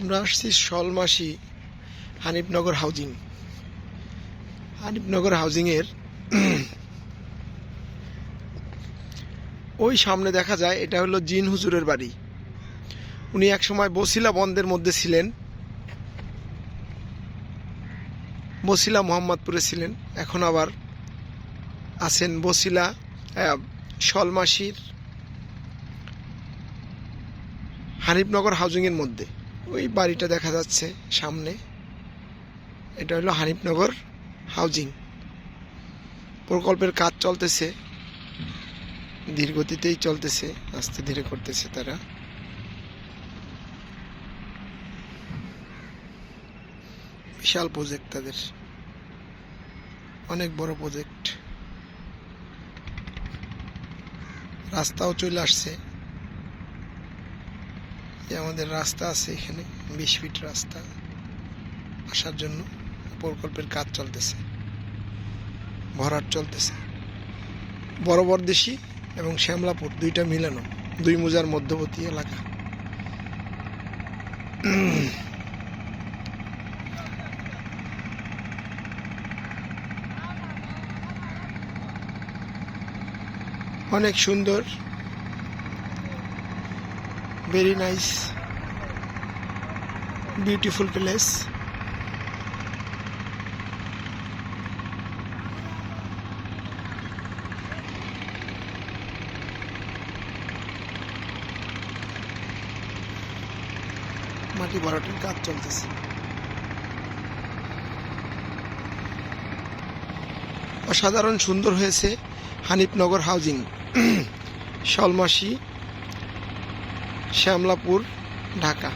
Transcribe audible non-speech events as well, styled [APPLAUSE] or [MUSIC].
আমরা আসছি শলমাসি হানিফনগর হাউজিং। হানিফনগর হাউজিংয়ের ওই সামনে দেখা যায়, এটা হলো জিন হুজুরের বাড়ি। উনি একসময় বসিলা বন্দের মধ্যে ছিলেন। বসিলা মোহাম্মদপুরে ছিলেন, এখন আবার আছেন বসিলা শলমাসির হানিফনগর হাউজিংয়ের মধ্যে। ওই বাড়িটা দেখা যাচ্ছে সামনে। এটা হলো হানিফনগর হাউজিং। প্রকল্পের কাজ চলতেছে। ধীরগতিতেই চলতেছে, আস্তে ধীরে করতেছে তারা। বিশাল প্রজেক্ট তাদের। অনেক বড় প্রজেক্ট রাস্তাও চলে আসছে। এই আমাদের রাস্তা আছে এখানে, বিশ ফিট রাস্তা, আসার জন্য প্রকল্পের কাজ চলতেছে, ভরাট চলতেছে। বড় বরদেশি এবং শ্যামলাপুর, দুইটা মিলানো, দুই মুজার মধ্যবর্তী এলাকা। অনেক সুন্দর ভেরি নাইস বিউটিফুল প্লেস মাটি ভরাটের কাজ চলতেছে। অসাধারণ সুন্দর হয়েছে হানিফনগর হাউজিং। [CLEARS THROAT] শলমাসি শ্যামলাপুর ঢাকা।